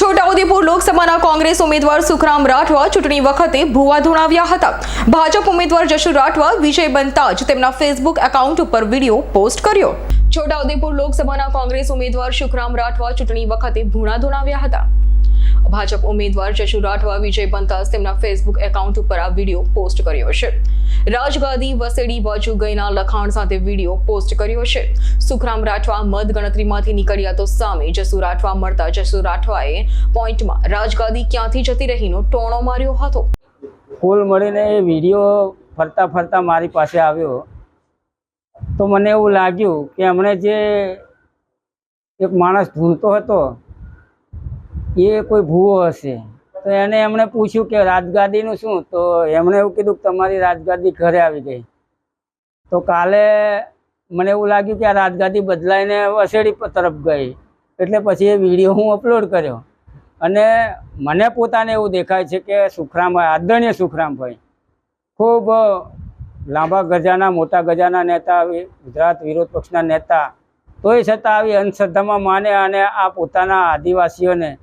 છોટાઉદેપુર લોકસભાના કોંગ્રેસ ઉમેદવાર સુખરામ રાઠવા ચૂંટણી વખતે ભૂવા ધોણાવ્યા હતા. ભાજપ ઉમેદવાર જશુ રાઠવા વિજય બનતા જ તેમના ફેસબુક એકાઉન્ટ ઉપર વીડિયો પોસ્ટ કર્યો. છોટાઉદેપુર લોકસભાના કોંગ્રેસ ઉમેદવાર સુખરામ રાઠવા ચૂંટણી વખતે ભૂણા ધોણાવ્યા હતા. ભાજપ ઉમેદવાર જશુ રાઠવા, વિજય બનતા તેમના ફેસબુક એકાઉન્ટ ઉપર આ વીડિયો પોસ્ટ કર્યો છે. રાજગાદી વસેડી બાજુ ગઈના લખાણ સાથે વીડિયો પોસ્ટ કર્યો છે. સુખરામ રાઠવા મત ગણતરીમાંથી નીકળ્યા તો સામે જસુ રાઠવા મળતા જસુ રાઠવાએ પોઈન્ટમાં રાજગાદી ક્યાંથી જતી રહીનો ટોણો માર્યો હતો. કુલ મળીને એ વીડિયો ફરતા ફરતા મારી પાસે આવ્યો. તો મને એવું લાગ્યું કે હમણાં જે એક માણસ ઢૂંઢતો હતો એ કોઈ ભૂવો હશે. તો એને એમણે પૂછ્યું કે રાજગાદીનું શું? તો એમણે એવું કીધું કે તમારી રાજગાદી ઘરે આવી ગઈ. તો કાલે મને એવું લાગ્યું કે આ રાજગાદી બદલાઈને વસેડી તરફ ગઈ. એટલે પછી એ વીડિયો હું અપલોડ કર્યો. અને મને પોતાને એવું દેખાય છે કે સુખરામભાઈ, આદરણીય સુખરામભાઈ, ખૂબ લાંબા ગજાના, મોટા ગજાના નેતા આવી ગુજરાત વિરોધ પક્ષના નેતા. તોય છતાં આવી અંધશ્રદ્ધામાં માને અને આ પોતાના આદિવાસીઓને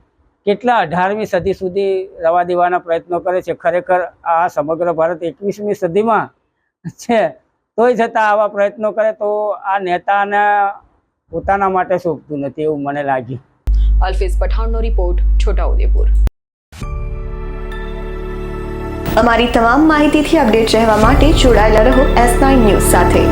કેટલા અઢારમી સદી સુધી રવા દેવાના પ્રયત્નો કરે છે? ખરેખર આ સમગ્ર ભારત એકવીસમી સદીમાં છે. તોય છતાં આવા પ્રયત્નો કરે તો આ નેતાને પોતાના માટે શોભતું નથી એવું મને લાગ્યું. અલ્ફેઝ પઠાણનો રિપોર્ટ છોટાઉદેપુર. અમારી તમામ માહિતીથી અપડેટ રહેવા માટે જોડાયેલા રહો એસ નાઇન ન્યૂઝ સાથે.